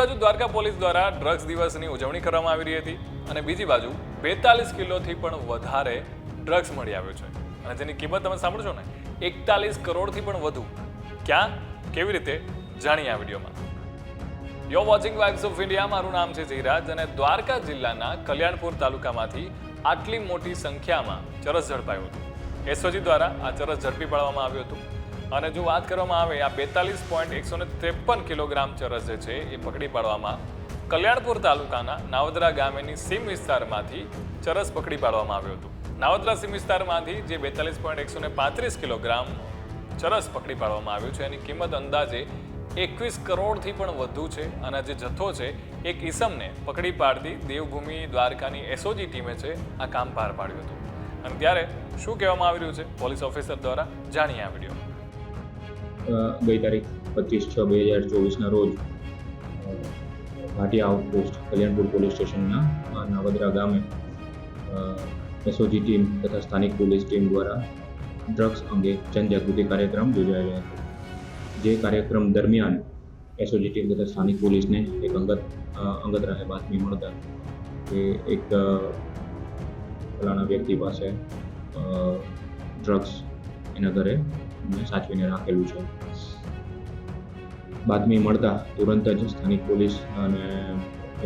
બાજુ દ્વારકા પોલીસ દ્વારા ડ્રગ્સ દિવસની ઉજવણી કરવામાં આવી રહી હતી અને બીજી બાજુ બેતાલીસ કિલોથી પણ વધારે ડ્રગ્સ મળી આવ્યો છે. અને જેની કિંમત તમે સાંભળશો ને? એકતાલીસ કરોડથી પણ વધુ. ક્યાં? કેવી રીતે? જાણીએ આ વિડીયોમાં. યો વોચિંગ વાઇબ્સ ઓફ ઇન્ડિયા મારું નામ છે જયરાજ અને દ્વારકા જિલ્લાના કલ્યાણપુર તાલુકામાંથી આટલી મોટી સંખ્યામાં ચરસ ઝડપાયું હતું. એસઓજી દ્વારા આ ચરસ ઝડપી પાડવામાં આવ્યું હતું. અને જો વાત કરવામાં આવે, આ બેતાલીસ પોઈન્ટ એકસો ત્રેપન કિલોગ્રામ ચરસ જે છે, એ પકડી પાડવામાં કલ્યાણપુર તાલુકાના નાવદરા ગામેની સીમ વિસ્તારમાંથી ચરસ પકડી પાડવામાં આવ્યું હતું. નાવદરા સીમ વિસ્તારમાંથી જે બેતાલીસ પોઈન્ટ એકસો પાંત્રીસ કિલોગ્રામ ચરસ પકડી પાડવામાં આવ્યું છે, એની કિંમત અંદાજે એકવીસ કરોડથી પણ વધુ છે અને જે જથ્થો છે, એક ઈસમને પકડી પાડતી દેવભૂમિ દ્વારકાની એસઓજી ટીમે છે, આ કામ પાર પાડ્યું હતું. અને ત્યારે શું કહેવામાં આવી રહ્યું છે, પોલીસ ઓફિસર દ્વારા જાણીએ આ વીડિયો. ગઈ તારીખ પચીસ છ બે હજાર ચોવીસના રોજ અ, ભાટિયા આઉટપોસ્ટ કલ્યાણપુર પોલીસ સ્ટેશનના અ, નાવદરા ગામે એસઓજી ટીમ તથા સ્થાનિક પોલીસ ટીમ દ્વારા ડ્રગ્સ અંગે જનજાગૃતિ કાર્યક્રમ યોજાયો હતો. જે કાર્યક્રમ દરમિયાન એસઓજી ટીમ તથા સ્થાનિક પોલીસને એક અંગત અ, અંગત રાહે બાતમી મળતા કે એક અ, ફલાણા વ્યક્તિ પાસે ડ્રગ્સ ઘરે એમને સાચવીને રાખેલું છે. બાતમી મળતા તુરંત જ સ્થાનિક પોલીસ અને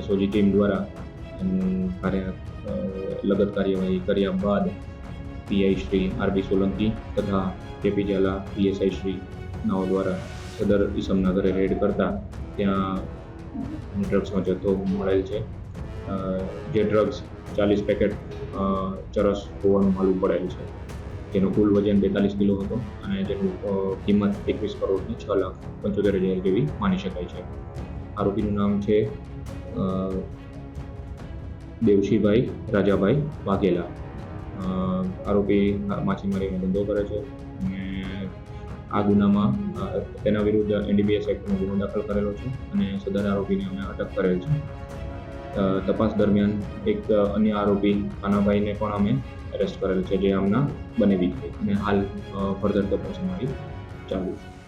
એસઓજી ટીમ દ્વારા કાર્ય લગત કાર્યવાહી કર્યા બાદ પીઆઈ શ્રી આરબી સોલંકી તથા કેપી પીએસઆઈ શ્રી નાઓ દ્વારા સદર ઈસમના ઘરે રેડ કરતા ત્યાં ડ્રગ્સનો જથ્થો મળેલ છે. જે ડ્રગ્સ ચાલીસ પેકેટ ચરસ હોવાનું માલુમ પડેલ છે. જેનો કુલ વજન બેતાલીસ કિલો હતો અને જેનું કિંમત એકવીસ કરોડની છ લાખ પંચોતેર હજાર જેવી માની શકાય છે. આરોપીનું નામ છે દેવશીભાઈ રાજાભાઈ વાઘેલા. આરોપી માછીમારીનો ધંધો કરે છે અને આ ગુનામાં તેના વિરુદ્ધ એનડીબીએસ એક્ટનો ગુનો દાખલ કરેલો છે અને સદર આરોપીને અમે અટક કરેલ છે. તપાસ દરમિયાન એક અન્ય આરોપી કાનાભાઈને પણ અમે એરેસ્ટ કરેલ છે જે આમના બનેવી છે અને હાલ ફર્ધર તપાસ અમારી ચાલુ છે.